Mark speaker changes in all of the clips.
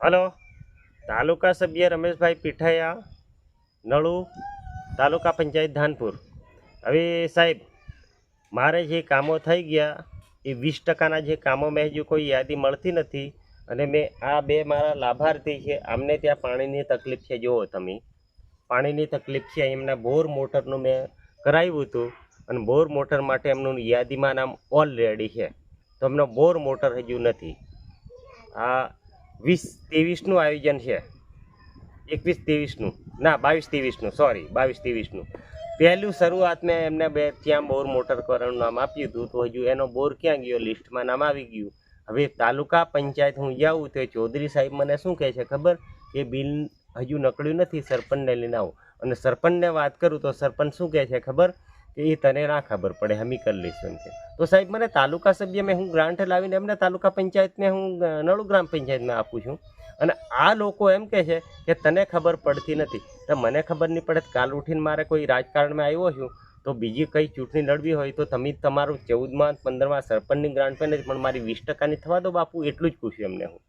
Speaker 1: Hello. તાલુકા સભ્ય રમેશભાઈ પીઠાયા, નળુ, તાલુકા પંચાયત ધાનપુર. હવે સાહેબ, મારે જે કામો થઈ ગયા, એ વીસ ટકાના જે કામો મેં હજુ કોઈ યાદી મળતી નથી અને મેં આ બે મારા લાભાર્થી છે, આમને ત્યાં પાણીની તકલીફ છે. જુઓ તમે, પાણીની તકલીફ છે, એમના બોર મોટરનું મેં કરાવ્યું હતું અને બોર મોટર માટે એમનું યાદીમાં નામ ઓલરેડી છે. તો એમનો બોર મોટર હજુ નથી. આ વીસ ત્રેવીસનું આયોજન છે. એકવીસ ત્રેવીસનું. ના, બાવીસ ત્રેવીસનું. સોરી બાવીસ ત્રેવીસનું. પહેલું શરૂઆત મેં એમને બે, ત્યાં બોર મોટર કરવાનું નામ આપ્યું હતું તો હજુ એનો બોર ક્યાં ગયો? લિસ્ટમાં નામ આવી ગયું. હવે તાલુકા પંચાયત, હું જાઉં તો ચૌધરી સાહેબ મને શું કહે છે ખબર? એ બિલ હજુ નકળ્યું નથી, સરપંચને લઈને આવું. અને સરપંચને વાત કરું તો સરપંચ શું કહે છે ખબર? કે એ તને ના ખબર પડે હમી કરી લઈશું કે. તો સાહેબ મને તાલુકા સભ્ય મેં હું ગ્રાન્ટ લાવીને એમને તાલુકા પંચાયતને હું નળુ ગ્રામ પંચાયતમાં આપું છું. અને આ લોકો એમ કહે છે કે તને ખબર પડતી નથી. તો મને ખબર નહીં પડે કાલ ઉઠીને મારે કોઈ રાજકારણમાં આવ્યો છું તો બીજી કઈ ચૂંટણી લડવી હોય તો તમે તમારું ચૌદમાં પંદરમાં સરપંચની ગ્રાન્ટ પર નથી પણ મારી વીસ ટકાની થવા દો બાપુ એટલું જ પૂછ્યું એમને હું.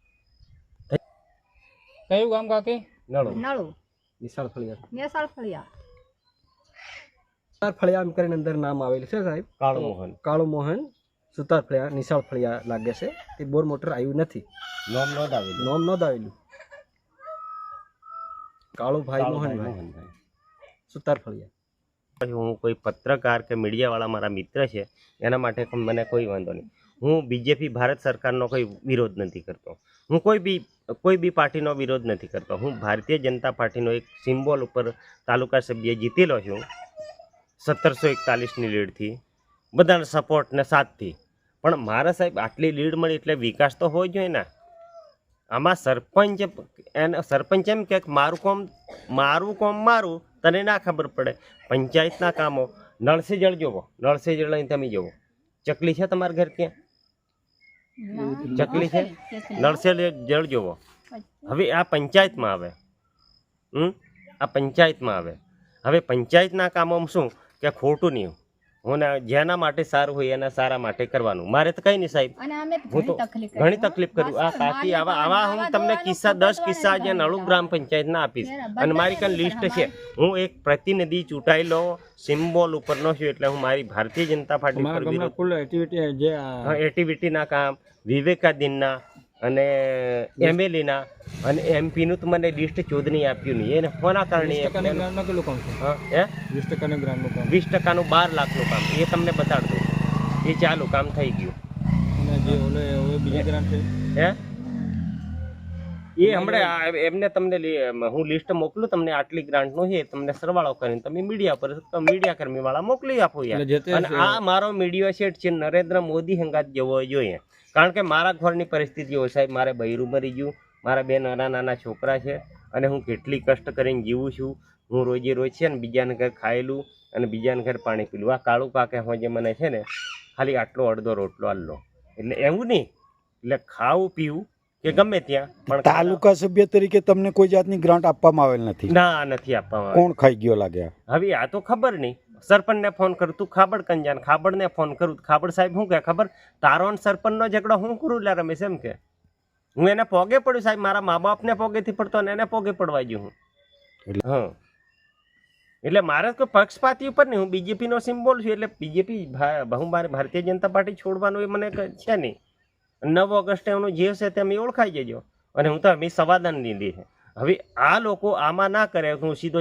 Speaker 2: કયું ગામ કાકી?
Speaker 1: નળો.
Speaker 3: નળો.
Speaker 4: નિશાળ ફળિયા.
Speaker 3: મેસાળ ફળિયા.
Speaker 4: સુતાર ફળિયા એમ કરીને અંદર નામ આવેલું છે સાહેબ?
Speaker 1: કાળુ મોહન.
Speaker 4: કાળુ મોહન સુતાર ફળિયા નિશાળ ફળિયા લાગે છે. તે બોર મોટર આવ્યું નથી.
Speaker 1: નોમ નોંધાવેલું
Speaker 4: નોમ નોંધાવેલું કાળુભાઈ મોહનભાઈ
Speaker 1: મોહનભાઈ
Speaker 4: સુતાર ફળિયા.
Speaker 1: હું કોઈ પત્રકાર કે મીડિયાવાળા મારા મિત્ર છે એના માટે મને કોઈ વાંધો નહીં. હું બીજેપી ભારત સરકારનો કોઈ વિરોધ નથી કરતો. હું કોઈ બી કોઈ બી પાર્ટીનો વિરોધ નથી કરતો. હું ભારતીય જનતા પાર્ટીનો એક સિમ્બોલ ઉપર તાલુકા સભ્ય જીતેલો છું. સત્તરસો એકતાલીસની લીડથી. બધાના સપોર્ટ ને સાથથી. પણ મારા સાહેબ આટલી લીડ મળી એટલે વિકાસ તો હોવો જોઈએ ને. આમાં સરપંચ એને સરપંચ એમ કે મારું કોમ મારું કોમ મારું તને ના ખબર પડે. પંચાયતના કામો. નળસે જળ જોવો. નળસે જળ અહીં તમે જોવો. ચકલી છે તમારા ઘર ત્યાં ચકલી છે? નળસે જળ જોવો. હવે આ પંચાયતમાં આવે. હમ? આ પંચાયતમાં આવે. હવે પંચાયતના કામોમાં શું? કે ખોટું નહીં હું જેના માટે સારું હોય એના સારા માટે કરવાનું. મારે તો કઈ નહીં સાહેબ. હું તો
Speaker 3: ઘણી તકલીફ
Speaker 1: ઘણી તકલીફ કરું આ કાકી આવા આવા હું તમને કિસ્સા દસ કિસ્સા જે નળુ ગ્રામ પંચાયતના આપીશ. અને મારી કઈ લિસ્ટ છે. હું એક પ્રતિનિધિ ચૂંટાયેલો સિમ્બોલ ઉપરનો છું એટલે હું મારી ભારતીય જનતા પાર્ટી એક્ટિવિટીના કામ વિવેકાધીનના અને એમએલએના અને એમપીનું તો મને લિસ્ટ ચોદની આપ્યું નહીં. એને કોના કારણે
Speaker 4: વીસ ટકાના
Speaker 1: એમ-
Speaker 4: ગ્રામમાં કેટલું કામ છે? વીસ ટકાના ગ્રામનું કામ.
Speaker 1: વીસ ટકાનું બાર લાખનું કામ. એ તમને બતાડ. એ ચાલુ કામ થઈ ગયું. હે? એ હમણાં એમને તમને હું લિસ્ટ મોકલું તમને આટલી ગ્રાન્ટનું છે તમને સરવાળો કરીને તમે મીડિયા પર મીડિયા કર્મી વાળા મોકલી આપો યાર. અને આ મારો મીડિયો સેટ છે નરેન્દ્ર મોદી હંગાત જવો જોઈએ કારણ કે મારા ઘરની પરિસ્થિતિ હોય સાહેબ મારે બૈરું મરી ગયું મારા બે નાના નાના છોકરા છે અને હું કેટલી કષ્ટ કરીને જીવું છું. હું રોજે રોજ છે ને બીજાને ઘર ખાયેલું અને બીજાને ઘર પાણી પીલું. આ કાળું પાકે જે મને છે ને ખાલી આટલો અડધો રોટલો આલ્લો એટલે એવું નહીં. એટલે ખાવું પીવું કે ગમે ત્યાં પણ
Speaker 5: તાલુકા સભ્ય તરીકે તમને કોઈ જાતની ગ્રાન્ટ આપવામાં આવેલ નથી.
Speaker 1: ના નથી આપવામાં
Speaker 5: કોણ ખાઈ ગયો લાગે
Speaker 1: હવે આ તો ખબર નહીં. સરપંચને ફોન કરું તું ખાબડ કંજાન ખાબડને ફોન કરું. ખાબડ સાહેબ શું કે ખબર? તારો અને સરપંચનો ઝઘડો હું કરું લે રમેશ એમ કે હું એને પોગે પડ્યું સાહેબ મારા મા બાપને પોગેથી પડતો અને એને પોગે પડવા ગયું હું.
Speaker 5: એટલે-
Speaker 1: હા. એટલે મારે કોઈ પક્ષપાતી ઉપર નહીં હું બીજેપીનો સિમ્બોલ છું એટલે બીજેપી હું મારે ભારતીય જનતા પાર્ટી છોડવાનું એ મને છે નહીં. નવ ઓગસ્ટે એનું જે છે તે અમે ઓળખાઈ જજો. અને હું તો અમે સમાધાન લીધી છે. હવે આ લોકો આમાં ના કરે હું સીધો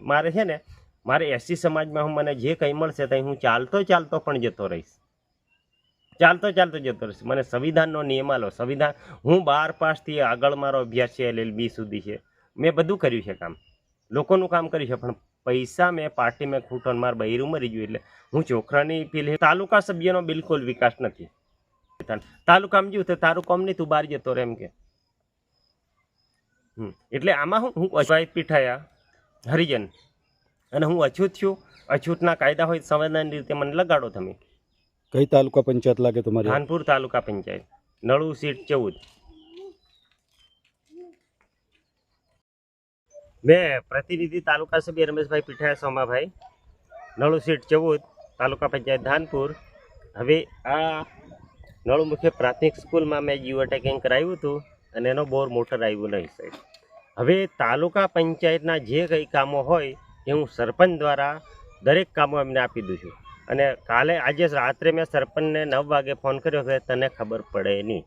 Speaker 1: મારે છે ને મારે એસસી સમાજમાં હું મને જે કંઈ મળશે ત્યાં હું ચાલતો ચાલતો પણ જતો રહીશ. ચાલતો ચાલતો જતો રહીશ. મને સંવિધાનનો નિયમ આલો. સંવિધાન, હું બાર પાસથી આગળ મારો અભ્યાસ છે એલએલબી સુધી છે. મેં બધું કર્યું છે કામ. લોકોનું કામ કર્યું છે, પણ પૈસા મેં પાર્ટી મેં ખૂટોન માર બૈરું મરી ગયું એટલે હું છોકરાની પેલી તાલુકા સભ્યનો બિલકુલ વિકાસ નથી. તાલુકામાં જ્યું તો તારું કોમ નહીં, તું બહાર જતો રહે એમ કે. એટલે આમાં હું હું અજવાઈ પીઠાયા. હરિજન. અને હું અછૂત છું. અછૂતના કાયદા હોય સંવેદન રીતે મને લગાડો તમે.
Speaker 5: કઈ તાલુકા પંચાયત લાગે તમારી?
Speaker 1: ધાનપુર તાલુકા પંચાયત. નળુ સીટ ચૌદ. મેં પ્રતિનિધિ તાલુકા સભ્ય રમેશભાઈ પીઠાયા સોમાભાઈ. નળુ સીટ ચૌદ તાલુકા પંચાયત ધાનપુર. હવે આ નળુ મુખ્ય પ્રાથમિક સ્કૂલમાં મેં જીઓ ટેકિંગ કરાવ્યું હતું અને એનો બોર મોટર આવ્યું નહીં સાહેબ. હવે તાલુકા પંચાયતના જે કંઈ કામો હોય એ હું સરપંચ દ્વારા દરેક કામો એમને આપી દઉં છું. અને કાલે આજે રાત્રે મેં સરપંચને નવ વાગે ફોન કર્યો કે તને ખબર પડે નહીં.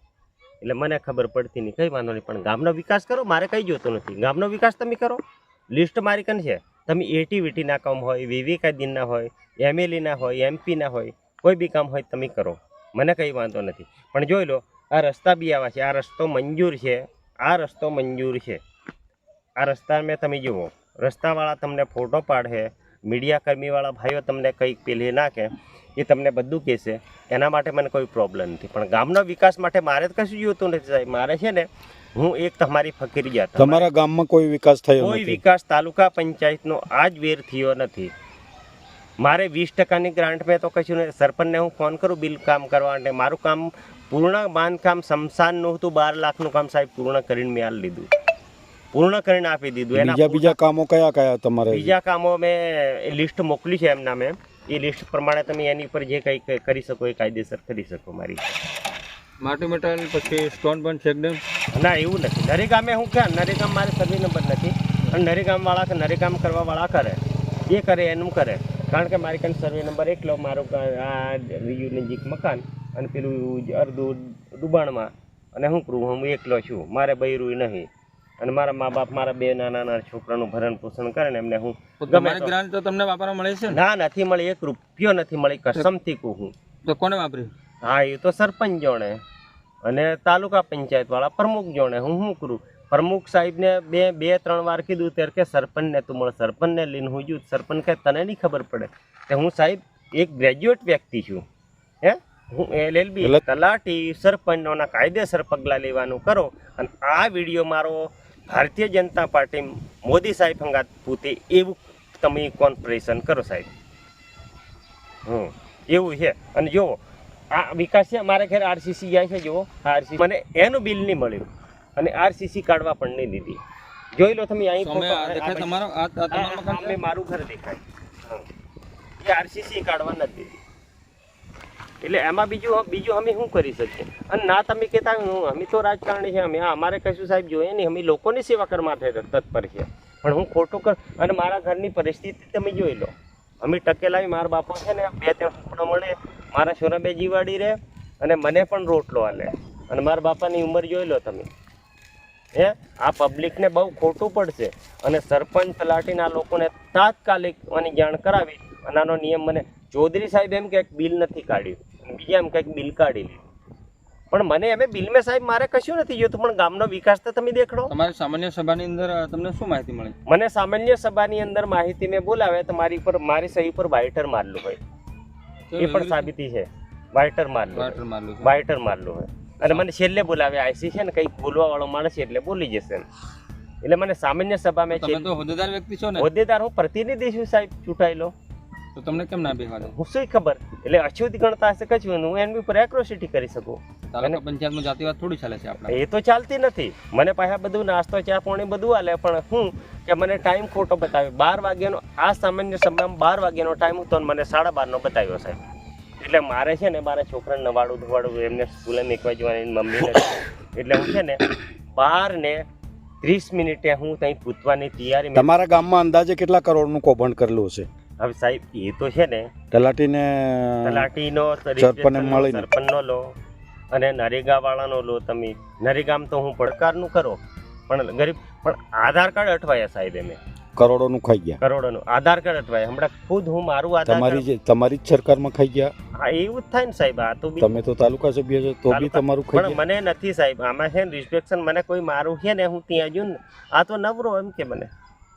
Speaker 1: એટલે મને ખબર પડતી નહીં. કંઈ વાંધો નહીં, પણ ગામનો વિકાસ કરો, મારે કંઈ જોતું નથી. ગામનો વિકાસ તમે કરો. લિસ્ટ મારી કન છે. તમે એટીવીટીના કામ હોય વિવેકાધીનના હોય એમએલએના હોય એમપીના હોય, કોઈ બી કામ હોય તમે કરો. મને કંઈ વાંધો નથી. પણ જોઈ લો, આ રસ્તા બી આવા છે. આ રસ્તો મંજૂર છે. આ રસ્તો મંજૂર છે. આ રસ્તા મેં તમે જુઓ. રસ્તાવાળા તમને ફોટો પાડે મીડિયા કર્મીવાળા ભાઈઓ તમને કંઈક પેલી નાખે એ તમને બધું કહેશે. એના માટે મને કોઈ પ્રોબ્લેમ નથી. પણ ગામના વિકાસ માટે મારે કશું જોતું નથી સાહેબ. મારે છે ને હું એક તમારી ફકીરિયા તમારી
Speaker 5: તમારા ગામમાં કોઈ વિકાસ થયો
Speaker 1: કોઈ વિકાસ તાલુકા પંચાયતનો આજ વેર થયો નથી. મારે વીસ ટકાની ગ્રાન્ટ મેં તો કશું નહીં સરપંચને હું ફોન કરું બિલ કામ કરવા માટે. મારું કામ પૂર્ણ બાંધકામ સમસાનનું હતું બાર લાખનું કામ સાહેબ પૂર્ણ કરીને મેં આ લીધું. પૂર્ણ કરીને આપી દીધું. એના
Speaker 5: બીજા બીજા કામો કયા કયા તમારે?
Speaker 1: બીજા કામો મેં લિસ્ટ મોકલી છે એમના મેં. એ લિસ્ટ પ્રમાણે તમે એની પર જે કંઈ કરી શકો એ કાયદેસર કરી શકો મારી
Speaker 2: માટી મટાલ પછી સ્ટોન બંધ ચેકડેમ
Speaker 1: ના એવું નથી. નરેગામે હું ક્યાં? નરેગામ મારે સર્વે નંબર નથી. અને નરેગામવાળા કે નરેગામ કરવાવાળા કરે. એ કરે એનું કરે. કારણ કે મારી કાંઈ સર્વે નંબર એકલો મારું આ રિયુ નજીક મકાન અને પેલું અડધું ડુબાણમાં અને હું કરું? હું એકલો છું. મારે બૈરું નહીં. અને મારા મા બાપ મારા બે નાના નાના છોકરાનું ભરણ પોષણ કરે ને એમને હું ગમે
Speaker 2: ગ્રાન્ટ તો તમને વાપરવા મળે છે ના?
Speaker 1: નથી મળી એક રૂપિયો નથી મળી કસમથી કહું હું.
Speaker 2: તો કોને વાપર્યું?
Speaker 1: હા એ તો સરપંચ જોણે. અને તાલુકા પંચાયત વાળા પ્રમુખ જોણે. હું શું કરું? પ્રમુખ સાહેબને બે બે ત્રણ વાર કીધું ત્યારે કે સરપંચને તું મળે સરપંચને લઈને હું જઉં સરપંચ કે તને નહીં ખબર પડે. કે હું સાહેબ એક ગ્રેજ્યુએટ વ્યક્તિ છું. હે? હું એલએલબી તલાટી સરપંચોના કાયદેસર પગલાં લેવાનું કરો. અને આ વીડિયો મારો ભારતીય જનતા પાર્ટી મોદી સાહેબ હંગાત પૂતે એવું તમે કોન્ફરેશન કરો સાહેબ. હમ એવું છે. અને જુઓ આ વિકાસ છે મારા ઘરે આરસીસી જાય છે જુઓ આરસીસી મને એનું બિલ નહીં મળ્યું. અને આરસીસી કાઢવા પણ નહીં દીધી. જોઈ લો તમે અહીં મારું ઘર દેખાય. એ આરસીસી કાઢવા નથી દીધી. એટલે એમાં બીજું બીજું અમે શું કરી શકીએ? અને ના તમે કહેતા અમે તો રાજકારણી છે, અમે અમારે કશું સાહેબ જોઈએ નહીં, અમે લોકોની સેવા કરવા માટે તત્પર છે પણ હું ખોટું કર અને મારા ઘરની પરિસ્થિતિ તમે જોઈ લો. અમે ટકેલાવી મારા બાપો છે ને, બે ત્રણ છોકરો મળે, મારા છોરા બે જીવાડી રહે, અને મને પણ રોટલો હાલે અને મારા બાપાની ઉંમર જોઈ લો તમે. હે? આ પબ્લિકને બહુ ખોટું પડશે. અને સરપંચ તલાટીના લોકોને તાત્કાલિક આની જાણ કરાવી, અને આનો નિયમ મને ચૌધરી સાહેબ એમ કે બિલ નથી કાઢ્યું. એમ કંઈક બિલ કાઢી લીધું પણ મને એમ બિલ મેં સાહેબ મારે કશું નથી જોતું પણ ગામનો વિકાસ તો તમે દેખડો.
Speaker 2: તમારી સામાન્ય સભાની અંદર તમને શું માહિતી મળી?
Speaker 1: મને સામાન્ય સભાની અંદર માહિતી મેં બોલાવે તો મારી પર મારી સહી પર વાઇટર મારલું હોય. એ પણ સાબિતી છે. વાઇટર મારલું. વાઇટર મારલું હોય. અને મને છેલ્લે બોલાવે આઈસી છે ને કંઈક બોલવા વાળો માણસ છે એટલે બોલી જશે. એટલે મને સામાન્ય સભા મેં
Speaker 2: તમે તો હોદ્દેદાર વ્યક્તિ છો ને?
Speaker 1: હોદ્દેદાર હું પ્રતિનિધિ છું સાહેબ ચૂંટાયેલો.
Speaker 2: તો તમને કેમ ના બેહવા દે
Speaker 1: હું શું ખબર? એટલે અશુદ્ધ ગણતા હશે કચ્છનું. હું એની ઉપર એક્રોસિટી કરી શકું.
Speaker 2: તાલુકા પંચાયતમાં જાતિવાદ થોડી ચાલે છે આપણે.
Speaker 1: એ તો ચાલતી નથી. મને પાછા બધું નાસ્તો ચા પાણી બધું આલે પણ હું કે મને ટાઈમ ખોટો બતાવ્યો. બાર વાગ્યાનો આ સામાન્ય સમયમાં બાર વાગ્યાનો ટાઈમ હતો મને સાડા બારનો બતાવ્યો સાહેબ. એટલે મારે છે ને મારા છોકરાને નવાડું ધોવાડું એમને સ્કૂલે મૂકવા જવાની એની મમ્મીને એટલે હું છે ને બાર ને ત્રીસ મિનિટે હું ત્યાં પૂછવાની તૈયારી
Speaker 5: તમારા ગામમાં અંદાજે કેટલા કરોડનું કૌભાંડ કરેલું હશે?
Speaker 1: હવે સાહેબ એ તો છે ને
Speaker 5: તલાટીને
Speaker 1: તલાટીનો
Speaker 5: સરપંચને મળીને.
Speaker 1: સરપંચનો લો અને નરેગા વાળાનો લો તમે. નરેગામ તો હું પડકારનું કરો પણ ગરીબ પણ આધાર કાર્ડ અટવાયા સાહેબ એમે.
Speaker 5: કરોડોનું ખાઈ ગયા.
Speaker 1: કરોડોનું. આધાર કાર્ડ અટવાયા. હમણાં ખુદ હું મારું આધાર
Speaker 5: તમારી જે તમારી જ સરકારમાં ખાઈ ગયા?
Speaker 1: હા એવું જ થાય ને સાહેબ. આ તો
Speaker 5: તમે તો તાલુકા સભ્ય છો તો બી તમારું ખાઈ
Speaker 1: પણ મને નથી સાહેબ. આમાં છે ને રિસ્ટ્રિક્શન મને કોઈ મારું છે ને હું ત્યાં જઉં ને આ તો નવરો એમ કે મને.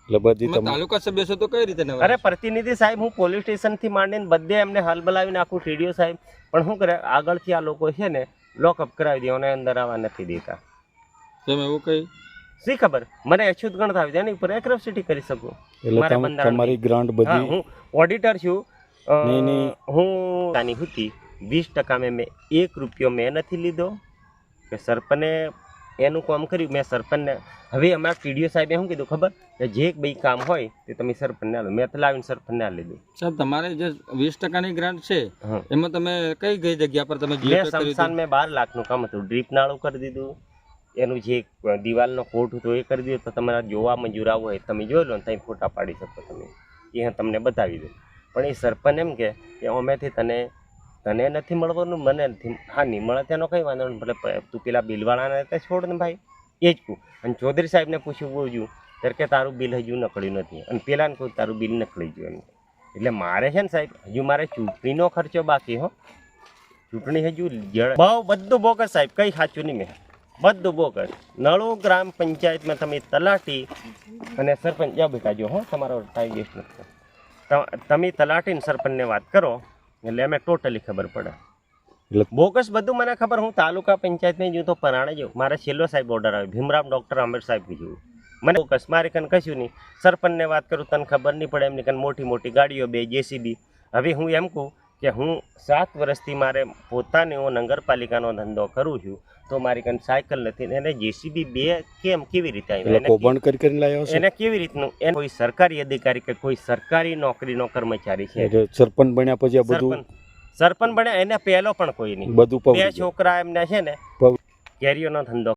Speaker 5: એટલે બધી
Speaker 2: તમે
Speaker 5: તમે
Speaker 2: તાલુકા સભ્ય છો તો કઈ રીતે
Speaker 1: અરે પ્રતિનિધિ સાહેબ હું પોલીસ સ્ટેશનથી માંડીને બધે એમને હાલ બલાવી નાખું ટીડીઓ સાહેબ. પણ શું કરે આગળથી આ લોકો છે ને લોકઅપ કરાવી દે અને અંદર આવવા નથી દેતા.
Speaker 2: એવું કઈ?
Speaker 1: શી ખબર? મને અછૂત ગણત આવી જાય ઉપર એક્રોસિટી કરી શકું?
Speaker 5: એટલે તમારી ગ્રાન્ટ બધી
Speaker 1: હું ઓડિટર છું. હું આની હતી વીસ ટકા મેં મેં એક રૂપિયો મેં નથી લીધો. કે સરપંચે એનું કામ કર્યું. મેં સરપંચને હવે અમારા ટીડીઓ સાહેબે શું કીધું ખબર? કે જે બી કામ હોય તે તમે સરપંચને આલો મેં તો લાવીને સરપંચને આ લીધું
Speaker 2: સાહેબ તમારે જે વીસ ટકાની ગ્રાન્ટ છે એમાં તમે કઈ કઈ જગ્યા પર તમે
Speaker 1: મેં સમસાન મેં બાર લાખનું કામ હતું. ડ્રીપ નાળું કરી દીધું. એનું જે દિવાલનો કોટ હતો એ કરી દીધો. તો તમારા જોવા મંજૂર આવું હોય તમે જોઈ લો ને ત્યાં ફોટા પાડી શકો તમે. એ હું તમને બતાવી દઉં. પણ એ સરપંચ એમ કે કે અમેથી તને તને નથી મળવાનું, મને નથી. હા, નહીં મળે તેનો કંઈ વાંધો નહીં, ભલે તું પેલા બિલવાળાને તે છોડ ને ભાઈ. એ જ કહું. અને ચૌધરી સાહેબને પૂછ્યું બોલજું ત્યારે કે તારું બિલ હજુ નકળ્યું નથી. અને પેલાને કહું, તારું બિલ નકળી ગયું એમ. એટલે મારે છે ને સાહેબ, હજુ મારે ચૂંટણીનો ખર્ચો બાકી હો. ચૂંટણી હજુ જળ- બહુ બધું બોગસ સાહેબ, કંઈ સાચું નહીં મેં. બધું બોગસ. નળો, ગ્રામ પંચાયતમાં તમે તલાટી અને સરપંચ જાઓ બેટા જો હો, તમારો ટાઈમ વેસ્ટ નથી. તમે તલાટી ને સરપંચને વાત કરો. એટલે અમે ટોટલી ખબર પડે.
Speaker 5: એટલે-
Speaker 1: બોગસ બધું મને ખબર હું તાલુકા પંચાયતને જોઉં તો પરાણે જોઉં મારે છેલ્લો સાહેબ ઓર્ડર આવ્યો ભીમરામ ડૉક્ટર આંબેડ સાહેબ જોયું. મને બોગસ મારે કન કશું નહીં. સરપંચને વાત કરું તને ખબર નહીં પડે એમની કન મોટી મોટી ગાડીઓ બે જેસીબી હવે હું એમ કહું કે હું સાત વર્ષથી મારે પોતાને હું નગરપાલિકાનો ધંધો કરું છું તો મારી કન સાયકલ નથી ને એને જેસીબી બે કેમ કેવી રીતે એને કેવી રીતનું? એને કોઈ સરકારી અધિકારી કે કોઈ સરકારી નોકરીનો કર્મચારી છે?
Speaker 5: સરપંચ બન્યા પછી આ બધું?
Speaker 1: સરપંચ. બન્યા એને પહેલો પણ કોઈ નહીં.
Speaker 5: બધું
Speaker 1: બે છોકરા એમને છે ને કેરીઓનો ધંધો